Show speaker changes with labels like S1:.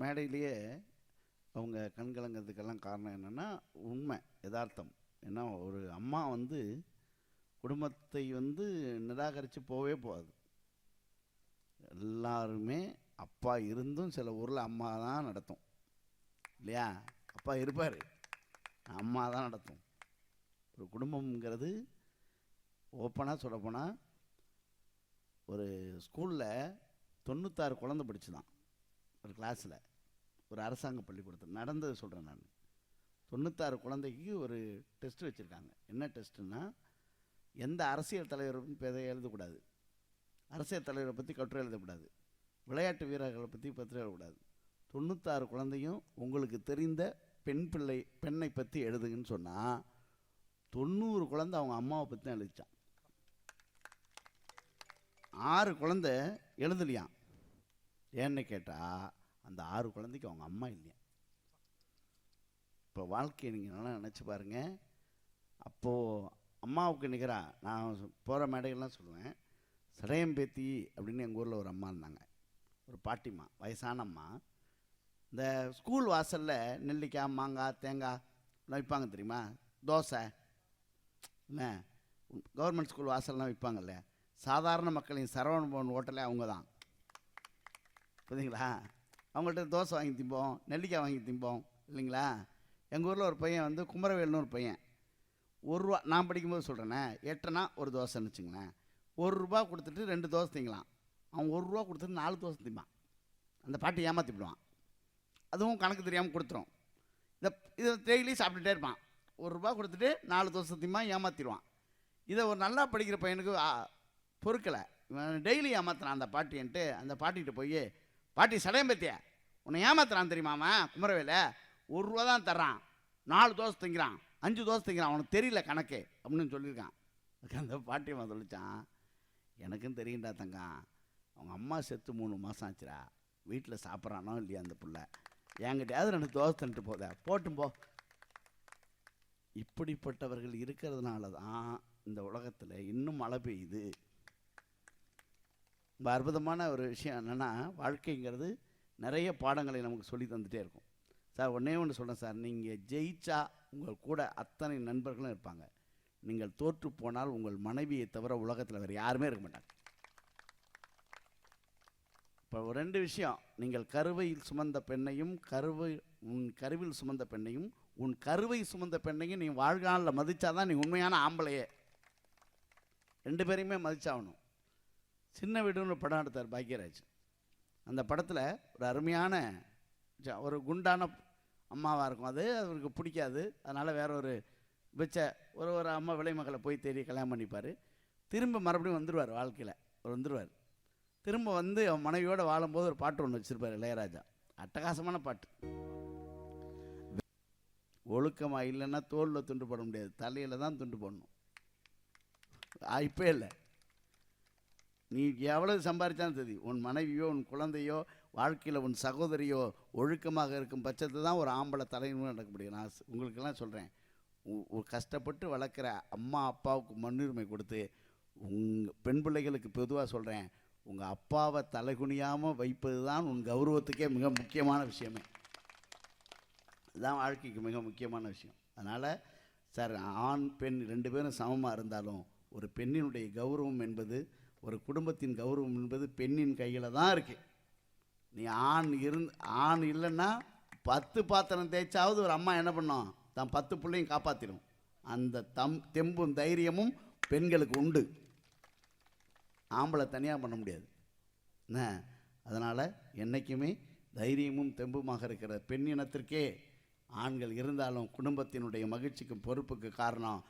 S1: மேடையிலேயே அவங்க கண்கலங்கிறதுக்கெல்லாம் காரணம் என்னென்னா உண்மை யதார்த்தம். ஏன்னா ஒரு அம்மா வந்து குடும்பத்தை வந்து நிராகரித்து போவே போகாது. எல்லாருமே அப்பா இருந்தும் சில ஊரில் அம்மா தான் நடத்தும். இல்லையா? அப்பா இருப்பார். அம்மா தான் நடத்தும். ஒரு குடும்பம்ங்கிறது ஓப்பனாக சொல்லப்போனால் ஒரு ஸ்கூலில் தொண்ணூத்தாறு குழந்தை படிச்சுதான். ஒரு கிளாஸில் ஒரு அரசாங்க பள்ளிக்கூடத்தில் நடந்தது சொல்கிறேன் நான். தொண்ணூத்தாறு குழந்தைக்கு ஒரு டெஸ்ட் வச்சுருக்காங்க. என்ன டெஸ்ட்டுன்னா எந்த அரசியல் தலைவரை பற்றி எழுதக்கூடாது. அரசியல் தலைவரை பற்றி கட்டுரை எழுதக்கூடாது. விளையாட்டு வீரர்களை பற்றி பத்திரம் எழுதக்கூடாது. தொண்ணூத்தாறு குழந்தையும் உங்களுக்கு தெரிந்த பெண் பிள்ளை பெண்ணை பற்றி எழுதுங்கன்னு சொன்னால் தொண்ணூறு குழந்தை அவங்க அம்மாவை பற்றி தான் எழுதிச்சான். ஆறு குழந்தை எழுதலையாம். ஏன்னு கேட்டால் அந்த ஆறு குழந்தைக்கு அவங்க அம்மா இல்லையா? இப்போ வாழ்க்கையை நீங்கள் நல்லா நினச்சி பாருங்கள் அப்போது அம்மாவுக்கு நிற்கிறா நான் போகிற மேடைகள்லாம் சொல்லுவேன். சடையம்பேத்தி அப்படின்னு எங்கள் ஊரில் ஒரு அம்மா இருந்தாங்க. ஒரு பாட்டிம்மா வயசான அம்மா. இந்த ஸ்கூல் வாசலில் நெல்லிக்காய் மாங்காய் தேங்காய் எல்லாம் விற்பாங்க தெரியுமா? தோசை. என்ன? கவர்மெண்ட் ஸ்கூல் வாசல்லாம் விற்பாங்கல்ல சாதாரண மக்களின் சரவண பவன் ஹோட்டலே அவங்க தான் புரியுதுங்களா? அவங்கள்ட்ட தோசை வாங்கி திம்போம் நெல்லிக்காய் வாங்கி திம்போம் இல்லைங்களா? எங்கள் ஊரில் ஒரு பையன் வந்து குமரவேல்னு ஒரு பையன். ஒரு ரூபா நான் படிக்கும்போது சொல்கிறேன்னே எட்டனா ஒரு தோசைன்னு வச்சுங்களேன். ஒரு ரூபா கொடுத்துட்டு ரெண்டு தோசை திங்கலாம். அவன் ஒரு ரூபா கொடுத்துட்டு நாலு தோசை திம்பான். அந்த பாட்டி ஏமாற்றி விடுவான் அதுவும் கணக்கு தெரியாமல் கொடுத்துரும். இதை இதை டெய்லி சாப்பிட்டுட்டே இருப்பான். ஒரு ரூபா கொடுத்துட்டு நாலு தோசை திம்பான் ஏமாற்றிடுவான் இதை ஒரு நல்லா படிக்கிற பையனுக்கு பொறுக்கலை. இவன் டெய்லி ஏமாத்துறான் அந்த பாட்டின்ட்டு அந்த பாட்டிகிட்ட போய் பாட்டி சடையம் சடையம்பத்திய உன்னை ஏமாத்துறான் தெரியுமாமா குமரவேல. ஒரு ரூபா தான் தர்றான். நாலு தோசை திங்கிறான். அஞ்சு தோசை திங்கிறான். அவனுக்கு தெரியல கணக்கு அப்படின்னு சொல்லியிருக்கான். அந்த பாட்டியம்மா சொல்லிச்சான் எனக்கும் தெரியும்டா தங்கம் அவங்க அம்மா செத்து மூணு மாதம் ஆச்சுடா. வீட்டில் சாப்பிட்றானோ இல்லையா அந்த பிள்ளை? என்கிட்டயாவது ரெண்டு தோசை தந்துட்டு போத. போட்டும் போ. இப்படிப்பட்டவர்கள் இருக்கிறதுனால தான் இந்த உலகத்தில் இன்னும் மழை பெய்யுது. ரொம்ப அற்புதமான ஒரு விஷயம் என்னென்னா வாழ்க்கைங்கிறது நிறைய பாடங்களை நமக்கு சொல்லி தந்துகிட்டே இருக்கும். சார் ஒன்றே ஒன்று சொல்கிறேன் சார். நீங்கள் ஜெயிச்சா உங்கள் கூட அத்தனை நண்பர்களும் இருப்பாங்க. நீங்கள் தோற்று போனால் உங்கள் மனைவியை தவிர உலகத்தில் வேறு யாருமே இருக்க மாட்டாங்க. இப்போ ரெண்டு விஷயம். நீங்கள் கருவையில் சுமந்த பெண்ணையும் கருவை உன் கருவில் சுமந்த பெண்ணையும் உன் கருவை சுமந்த பெண்ணையும் நீ வாழ்நாளில் மதிச்சாதான் நீ உண்மையான ஆம்பளையே. ரெண்டு பேரையுமே மதிச்சாகணும். சின்ன வீடுன்னு ஒரு படம் எடுத்தார் பாக்யராஜ் அந்த படத்தில் ஒரு அருமையான ஒரு குண்டான அம்மாவாக இருக்கும். அது அவருக்கு பிடிக்காது. அதனால் வேற ஒரு பிச்ச ஒரு ஒரு அம்மா விலைமகளை போய் தேடி கல்யாணம் பண்ணிப்பார். திரும்ப மறுபடியும் வந்துடுவார் வாழ்க்கையில். அவர் வந்துடுவார் திரும்ப வந்து அவன் மனைவியோடு வாழும்போது ஒரு பாட்டு ஒன்று வச்சுருப்பார் இளையராஜா. அட்டகாசமான பாட்டு. ஒழுக்கமாக இல்லைன்னா தோளில் துண்டு போட முடியாது. தலையில் தான் துண்டு போடணும். வாய்ப்பே இல்லை. நீ எவ்வளவு சம்பாதிச்சாலும் சரி உன் மனைவியோ உன் குழந்தையோ வாழ்க்கையில் உன் சகோதரியோ ஒழுக்கமாக இருக்கும் பட்சத்தில் தான் ஒரு ஆம்பளை தலைமுறை நடக்க முடியும். நான் உங்களுக்கெல்லாம் சொல்கிறேன் கஷ்டப்பட்டு வளர்க்குற அம்மா அப்பாவுக்கு முன்னுரிமை கொடுத்து உங்கள் பெண் பிள்ளைகளுக்கு பொதுவாக சொல்கிறேன் உங்கள் அப்பாவை தலைகுனியாமல் வைப்பது தான் உன் கௌரவத்துக்கே மிக முக்கியமான விஷயமே. இதுதான் வாழ்க்கைக்கு மிக முக்கியமான விஷயம். அதனால் சார் ஆண் பெண் ரெண்டு பேரும் சமமாக இருந்தாலும் ஒரு பெண்ணினுடைய கௌரவம் என்பது ஒரு குடும்பத்தின் கௌரவம் என்பது பெண்ணின் கையில் தான் இருக்குது நீ ஆண் இருந் ஆண் இல்லைன்னா பத்து பாத்திரம் தேய்ச்சாவது ஒரு அம்மா என்ன பண்ணும்? தான் பத்து பிள்ளையும் காப்பாற்றிடும் அந்த தம் தெம்பும் தைரியமும் பெண்களுக்கு உண்டு. ஆம்பளை தனியாக பண்ண முடியாது. என்ன? அதனால் என்றைக்குமே தைரியமும் தெம்புமாக இருக்கிற பெண் இனத்திற்கே ஆண்கள் இருந்தாலும் குடும்பத்தினுடைய மகிழ்ச்சிக்கும் பொறுப்புக்கு காரணம்